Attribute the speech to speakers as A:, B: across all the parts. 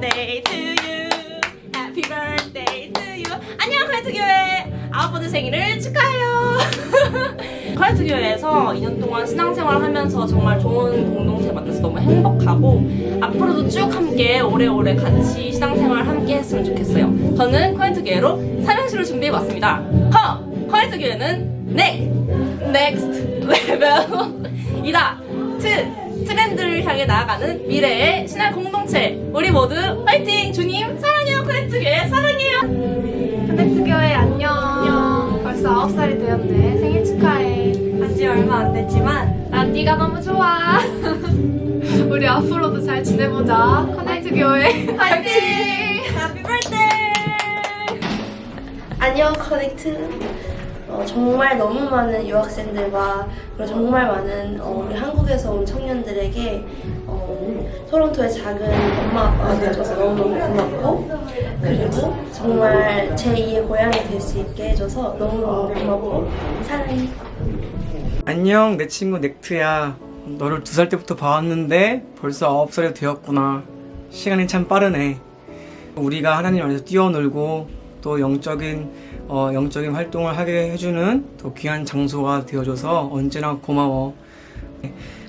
A: birthday to you. Happy birthday to you. 안녕 컬트 교회 아홉 번째 생일을 축하해요. 컬트 교회에서 2년 동안 신앙생활을 하면서 정말 좋은 공동체 만나서 너무 행복하고 앞으로도 쭉 함께 오래오래 같이 신앙생활 함께 했으면 좋겠어요. 저는 컬트 교회로 삼행시를 준비해 봤습니다. 커 컬트 교회는 넥 넥스트 레벨 이다. 트 트렌드를 향해 나아가는 미래의 신앙 공동체 우리 모두 화이팅 주님 사랑해요 컬트 교회 사랑해요.
B: 커넥트 교회 안녕. 벌써 9살이 되었네. 생일 축하해.
A: 한지 얼마 안 됐지만
B: 난 네가 너무 좋아. 우리 앞으로도 잘 지내보자. 커넥트 교회 화이팅!
A: 해피 birthday
C: 안녕 커넥트 어, 정말 너무 많은 유학생들과 그리고 정말 많은 어, 우리 한국에서 온 청년들에게 어, 토론토의 작은 엄마 아빠가 되어줘서 너무너무 고맙고 그리고 정말 제2의 고향이 될 수 있게 해줘서 너무너무 고맙고 사랑해.
D: 안녕 내 친구 넥트야. 너를 두 살 때부터 봐왔는데 벌써 아홉 살이 되었구나. 시간이 참 빠르네. 우리가 하나님 안에서 뛰어놀고 또 영적인 어, 영적인 활동을 하게 해주는 또 귀한 장소가 되어줘서 언제나 고마워.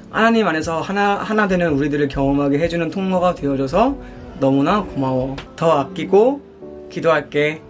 D: 하나님 안에서 하나 하나 되는 우리들을 경험하게 해주는 통로가 되어줘서 너무나 고마워. 더 아끼고 기도할게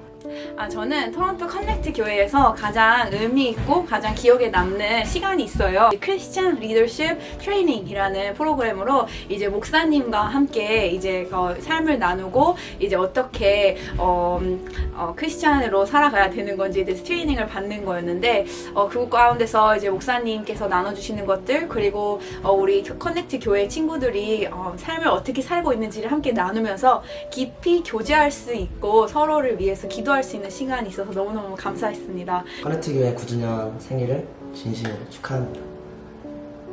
E: 아, 저는 토론토 커넥트 교회에서 가장 의미 있고 가장 기억에 남는 시간이 있어요. 크리스천 리더십 트레이닝이라는 프로그램으로 이제 목사님과 함께 이제 어, 삶을 나누고 이제 어떻게 어, 음, 어, 크리스천으로 살아가야 되는 건지에 대해서 트레이닝을 받는 거였는데 어, 그 가운데서 이제 목사님께서 나눠주시는 것들 그리고 어, 우리 커넥트 교회 친구들이 어, 삶을 어떻게 살고 있는지를 함께 나누면서 깊이 교제할 수 있고 서로를 위해서 기도할 수 있는 시간이 있어서 너무너무 감사했습니다.
F: 커넥트 교회 9주년 생일을 진심으로 축하합니다.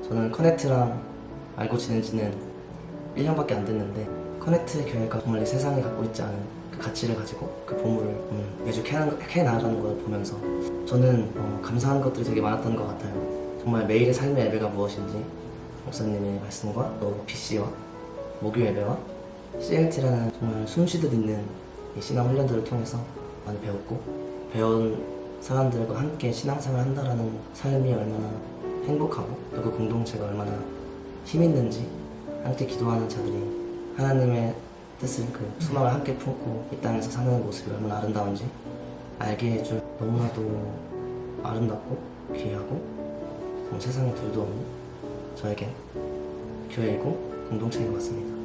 F: 저는 커넥트랑 알고 지낸 지는 1년밖에 안 됐는데 커넥트 교회가 정말 이 세상에 갖고 있지 않은 그 가치를 가지고 그 보물을 음, 매주 캐나, 캐나가는 걸 보면서 저는 어, 감사한 것들이 되게 많았던 것 같아요. 정말 매일의 삶의 예배가 무엇인지 목사님의 말씀과 또 PC와 목요 예배와 CLT라는 정말 숨쉬듯 있는 이 신앙 훈련들을 통해서 많이 배웠고 배운 사람들과 함께 신앙생활 한다라는 삶이 얼마나 행복하고 또그 공동체가 얼마나 힘 있는지 함께 기도하는 자들이 하나님의 뜻을 그 소망을 함께 품고 이 땅에서 사는 모습이 얼마나 아름다운지 알게 해줄 너무나도 아름답고 귀하고 뭐 세상에 둘도 없는 저에겐 교회이고 공동체인 것 같습니다.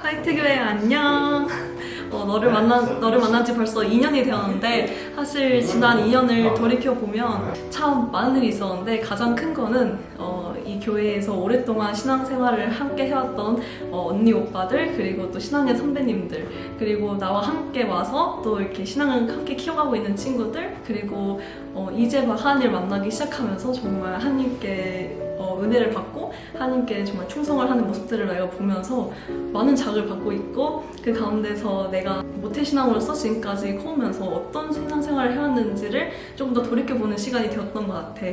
G: 화이트 교회 안녕. 어, 너를 만나 너를 만난 지 벌써 2년이 되었는데 사실 지난 2년을 돌이켜 보면 참 많은 일이 있었는데 가장 큰 거는 어, 이 교회에서 오랫동안 신앙생활을 함께 해왔던 어, 언니 오빠들 그리고 또 신앙의 선배님들 그리고 나와 함께 와서 또 이렇게 신앙을 함께 키워가고 있는 친구들 그리고 어, 이제 막 하나님을 만나기 시작하면서 정말 하나님께 어, 은혜를 받고 하나님께 정말 충성을 하는 모습들을 내가 보면서 많은 자극을 받고 있고 그 가운데서 내가 모태신앙으로서 지금까지 커오면서 어떤 신앙생활을 해왔는지를 조금 더 돌이켜보는 시간이 되었던 것 같아.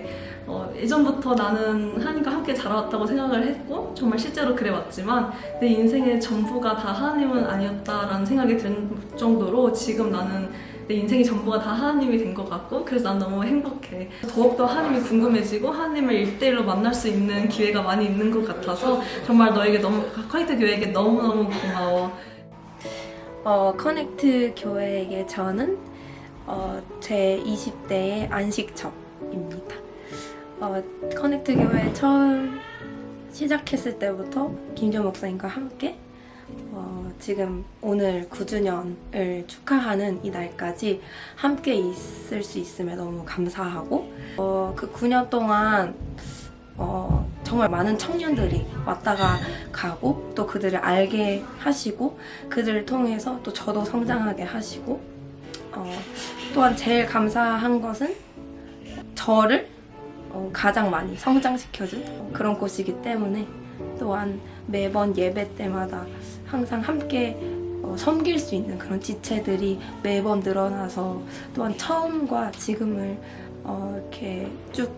G: 어, 예전부터 나는 하나님과 함께 자라왔다고 생각을 했고 정말 실제로 그래왔지만 내 인생의 전부가 다 하나님은 아니었다라는 생각이 들 정도로 지금 나는 내 인생의 전부가 다 하나님이 된 것 같고 그래서 난 너무 행복해. 더욱더 하나님이 궁금해지고 하나님을 일대일로 만날 수 있는 기회가 많이 있는 것 같아서 정말 너에게 너무 화이트 교회에게 너무너무 고마워.
C: 어, 커넥트 교회에게 저는 어, 제 20대의 안식처입니다. 어, 커넥트 교회 처음 시작했을 때부터 김정 목사님과 함께 어, 지금 오늘 9주년을 축하하는 이 날까지 함께 있을 수 있음에 너무 감사하고 어, 그 9년 동안 어, 정말 많은 청년들이 왔다가 가고 또 그들을 알게 하시고 그들을 통해서 또 저도 성장하게 하시고 어, 또한 제일 감사한 것은 저를 어, 가장 많이 성장시켜준 그런 곳이기 때문에 또한 매번 예배 때마다 항상 함께 어, 섬길 수 있는 그런 지체들이 매번 늘어나서 또한 처음과 지금을 어, 이렇게 쭉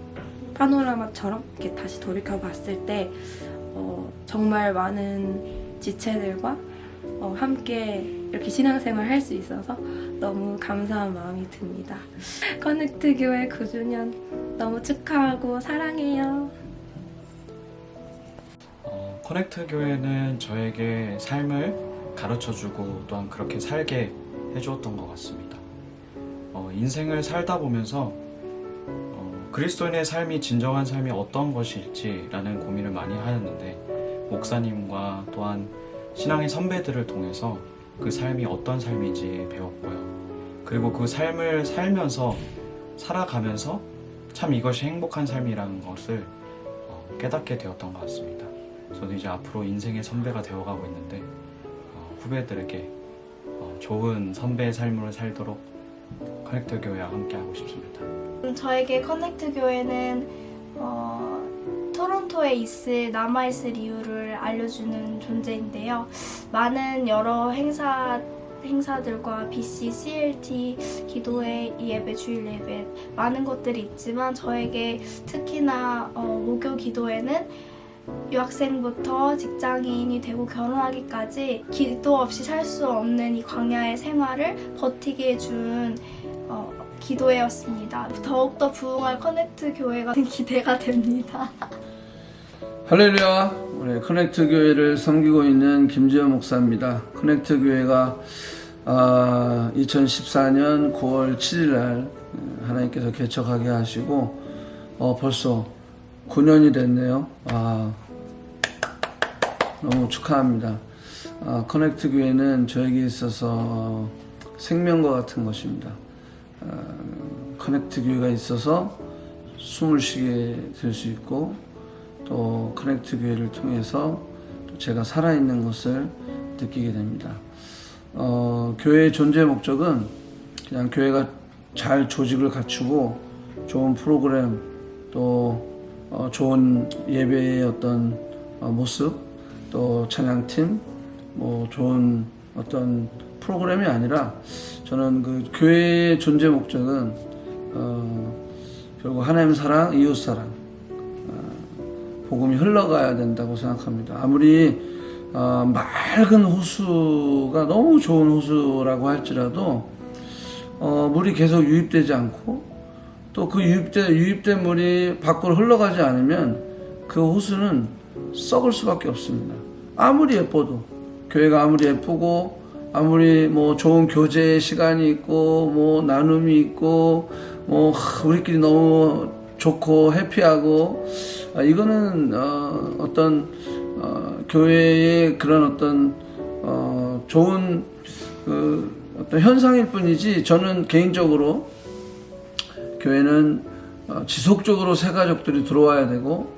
C: 파노라마처럼 이렇게 다시 돌이켜 봤을 때 어, 정말 많은 지체들과 어, 함께 이렇게 신앙생활 할 수 있어서 너무 감사한 마음이 듭니다. 커넥트 교회 9주년 너무 축하하고 사랑해요.
H: 어, 커넥트 교회는 저에게 삶을 가르쳐주고 또한 그렇게 살게 해주었던 것 같습니다. 어, 인생을 살다 보면서 어, 그리스도인의 삶이 진정한 삶이 어떤 것일지라는 고민을 많이 하였는데 목사님과 또한 신앙의 선배들을 통해서 그 삶이 어떤 삶인지 배웠고요. 그리고 그 삶을 살면서 살아가면서 참 이것이 행복한 삶이라는 것을 어, 깨닫게 되었던 것 같습니다. 저도 이제 앞으로 인생의 선배가 되어가고 있는데 어, 후배들에게 어, 좋은 선배의 삶을 살도록 커넥터 교회와 함께 하고 싶습니다.
I: 음, 저에게 커넥트 교회는 어, 토론토에 있을 남아 있을 이유를 알려주는 존재인데요. 많은 여러 행사 행사들과 BC, CLT, 기도회, 예배, 주일 예배 많은 것들이 있지만 저에게 특히나 어, 목요 기도회는 유학생부터 직장인이 되고 결혼하기까지 기도 없이 살 수 없는 이 광야의 생활을 버티게 해준 어, 기도회였습니다. 더욱더 부흥할 커넥트 교회가 기대가 됩니다.
J: 할렐루야! 우리 커넥트 교회를 섬기고 있는 김지현 목사입니다. 커넥트 교회가 아, 2014년 9월 7일 날 하나님께서 개척하게 하시고 어, 벌써 9년이 됐네요. 아, 너무 축하합니다. 아, 커넥트 교회는 저에게 있어서 생명과 같은 것입니다. 아, 커넥트 교회가 있어서 숨을 쉬게 될 수 있고 또 커넥트 교회를 통해서 또 제가 살아있는 것을 느끼게 됩니다. 어, 교회의 존재 목적은 그냥 교회가 잘 조직을 갖추고 좋은 프로그램 또 어, 좋은 예배의 어떤 어, 모습 또 찬양팀 뭐 좋은 어떤 프로그램이 아니라 저는 그 교회의 존재 목적은 어, 결국 하나님 사랑, 이웃 사랑 복음이 흘러가야 된다고 생각합니다. 아무리 어, 맑은 호수가 너무 좋은 호수라고 할지라도 어, 물이 계속 유입되지 않고 또 그 유입된 유입된 물이 밖으로 흘러가지 않으면 그 호수는 썩을 수밖에 없습니다. 아무리 예뻐도 교회가 아무리 예쁘고 아무리 뭐 좋은 교제 시간이 있고 뭐 나눔이 있고 뭐 하, 우리끼리 너무 좋고 해피하고 아, 이거는 어, 어떤 어, 교회의 그런 어떤 어, 좋은 그 어떤 현상일 뿐이지 저는 개인적으로 교회는 어, 지속적으로 새 가족들이 들어와야 되고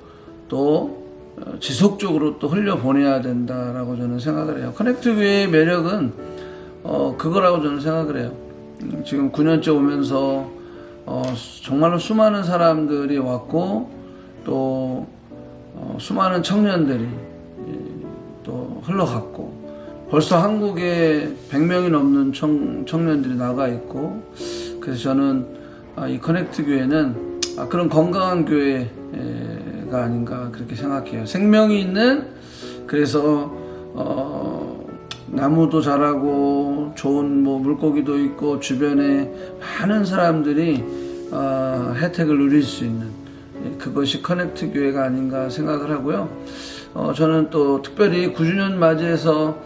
J: 또 어, 지속적으로 또 흘려 보내야 된다라고 저는 생각을 해요. 커넥트 교회의 매력은 어, 그거라고 저는 생각을 해요. 음, 지금 9년째 오면서 어, 정말로 수많은 사람들이 왔고 또 어, 수많은 청년들이 예, 또 흘러갔고 벌써 한국에 100명이 넘는 청, 청년들이 나가 있고 그래서 저는 아, 이 커넥트 교회는 아, 그런 건강한 교회가 아닌가 그렇게 생각해요. 생명이 있는 그래서 어, 나무도 자라고 좋은 뭐 물고기도 있고 주변에 많은 사람들이 어, 혜택을 누릴 수 있는 예, 그것이 커넥트 교회가 아닌가 생각을 하고요. 어, 저는 또 특별히 9주년 맞이해서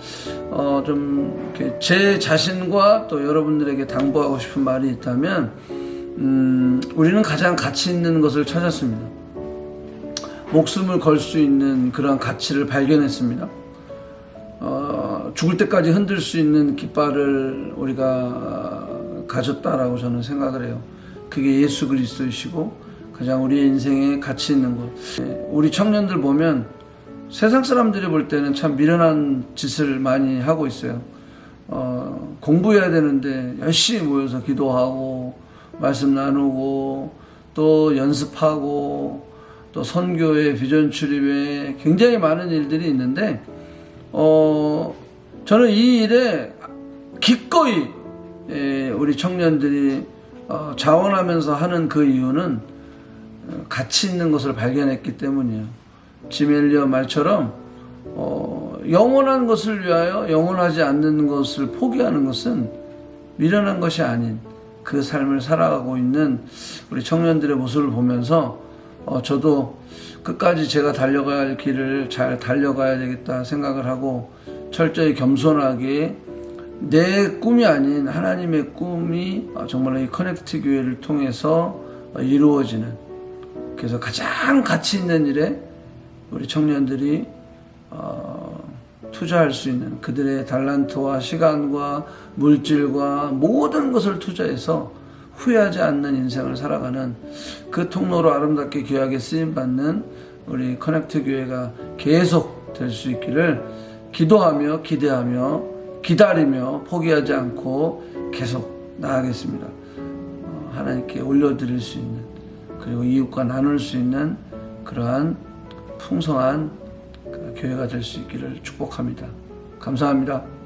J: 어, 좀제 자신과 또 여러분들에게 당부하고 싶은 말이 있다면 음, 우리는 가장 가치 있는 것을 찾았습니다. 목숨을 걸 수 있는 그런 가치를 발견했습니다. 어, 죽을 때까지 흔들 수 있는 깃발을 우리가 가졌다라고 저는 생각을 해요. 그게 예수 그리스도이시고 가장 우리 인생에 가치 있는 것. 예, 우리 청년들 보면 세상 사람들이 볼 때는 참 미련한 짓을 많이 하고 있어요. 어, 공부해야 되는데 열심히 모여서 기도하고 말씀 나누고 또 연습하고 또 선교회 비전 출입에 굉장히 많은 일들이 있는데 어, 저는 이 일에 기꺼이 예, 우리 청년들이 어, 자원하면서 하는 그 이유는 어, 가치 있는 것을 발견했기 때문이에요. 지멜리어 말처럼 어, 영원한 것을 위하여 영원하지 않는 것을 포기하는 것은 미련한 것이 아닌 그 삶을 살아가고 있는 우리 청년들의 모습을 보면서 어, 저도 끝까지 제가 달려갈 길을 잘 달려가야 되겠다 생각을 하고 철저히 겸손하게 내 꿈이 아닌 하나님의 꿈이 어, 정말 이 커넥트 교회를 통해서 어, 이루어지는 그래서 가장 가치 있는 일에 우리 청년들이 어, 투자할 수 있는 그들의 달란트와 시간과 물질과 모든 것을 투자해서 후회하지 않는 인생을 살아가는 그 통로로 아름답게 귀하게 쓰임 받는 우리 커넥트 교회가 계속 될 수 있기를 기도하며 기대하며 기다리며 포기하지 않고 계속 나아가겠습니다. 어, 하나님께 올려드릴 수 있는 그리고 이웃과 나눌 수 있는 그러한 풍성한 그 교회가 될 수 있기를 축복합니다. 감사합니다.